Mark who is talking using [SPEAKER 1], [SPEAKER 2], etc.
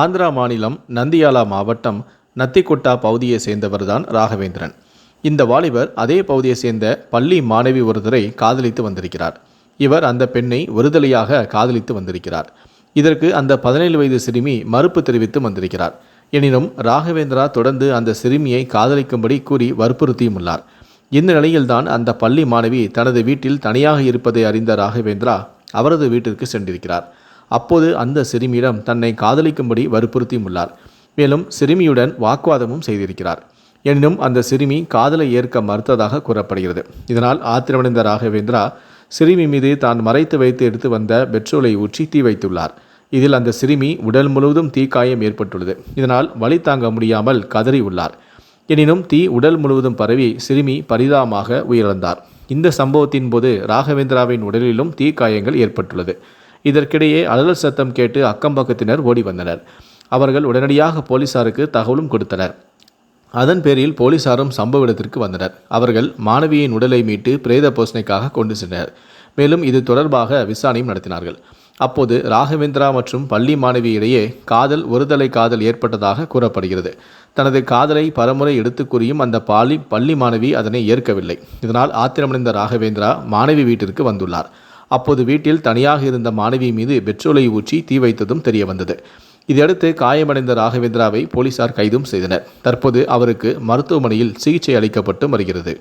[SPEAKER 1] ஆந்திரா மாநிலம் நந்தியாலா மாவட்டம் நத்திக்குட்டா பகுதியை சேர்ந்தவர்தான் ராகவேந்திரன். இந்த வாலிபர் அதே பகுதியை சேர்ந்த பள்ளி மாணவி ஒருத்தரை காதலித்து வந்திருக்கிறார். இவர் அந்த பெண்ணை ஒருதலையாக காதலித்து வந்திருக்கிறார். இதற்கு அந்த பதினேழு வயது சிறுமி மறுப்பு தெரிவித்து வந்திருக்கிறார். எனினும் ராகவேந்திரா தொடர்ந்து அந்த சிறுமியை காதலிக்கும்படி கூறி வற்புறுத்தியும் உள்ளார். இந்த நிலையில்தான் அந்த பள்ளி மாணவி தனது வீட்டில் தனியாக இருப்பதை அறிந்த ராகவேந்திரா அவரது வீட்டிற்கு சென்றிருக்கிறார். அப்போது அந்த சிறுமியிடம் தன்னை காதலிக்கும்படி வற்புறுத்தியும் உள்ளார் மேலும் சிறுமியுடன் வாக்குவாதமும் செய்திருக்கிறார். எனினும் அந்த சிறுமி காதலை ஏற்க மறுத்ததாக கூறப்படுகிறது. இதனால் ஆத்திரமடைந்த ராகவேந்திரா சிறுமி மீது தான் மறைத்து வைத்து எடுத்து வந்த பெட்ரோலை ஊற்றி தீ வைத்துள்ளார். இதில் அந்த சிறுமி உடல் முழுவதும் தீக்காயம் ஏற்பட்டுள்ளது. இதனால் வலி தாங்க முடியாமல் கதறி உள்ளார். எனினும் தீ உடல் முழுவதும் பரவி சிறுமி பரிதாபமாக உயிரிழந்தார். இந்த சம்பவத்தின் போது ராகவேந்திராவின் உடலிலும் தீக்காயங்கள் ஏற்பட்டுள்ளது. இதற்கிடையே அலறல் சத்தம் கேட்டு அக்கம்பக்கத்தினர் ஓடி வந்தனர். அவர்கள் உடனடியாக போலீசாருக்கு தகவலும் கொடுத்தனர். அதன் பேரில் போலீசாரும் சம்பவ இடத்திற்கு வந்தனர். அவர்கள் மாணவியின் உடலை மீட்டு பிரேத போசனைக்காக கொண்டு சென்றனர். மேலும் இது தொடர்பாக விசாரணையும் நடத்தினார்கள். அப்போது ராகவேந்திரா மற்றும் பள்ளி மாணவி இடையே காதல் ஒருதலை காதல் ஏற்பட்டதாக கூறப்படுகிறது. தனது காதலை பலமுறை எடுத்துக் கூறியும் அந்த பாலி பள்ளி மாணவி அதனை ஏற்கவில்லை. இதனால் ஆத்திரமடைந்த ராகவேந்திரா மாணவி வீட்டிற்கு வந்துள்ளார். அப்போது வீட்டில் தனியாக இருந்த மாணவி மீது பெட்ரோலை ஊற்றி தீ வைத்ததும் தெரியவந்தது. இதையடுத்து காயமடைந்த ராகவேந்திராவை போலீசார் கைதும் செய்தனர். தற்போது அவருக்கு மருத்துவமனையில் சிகிச்சை அளிக்கப்பட்டு வருகிறது.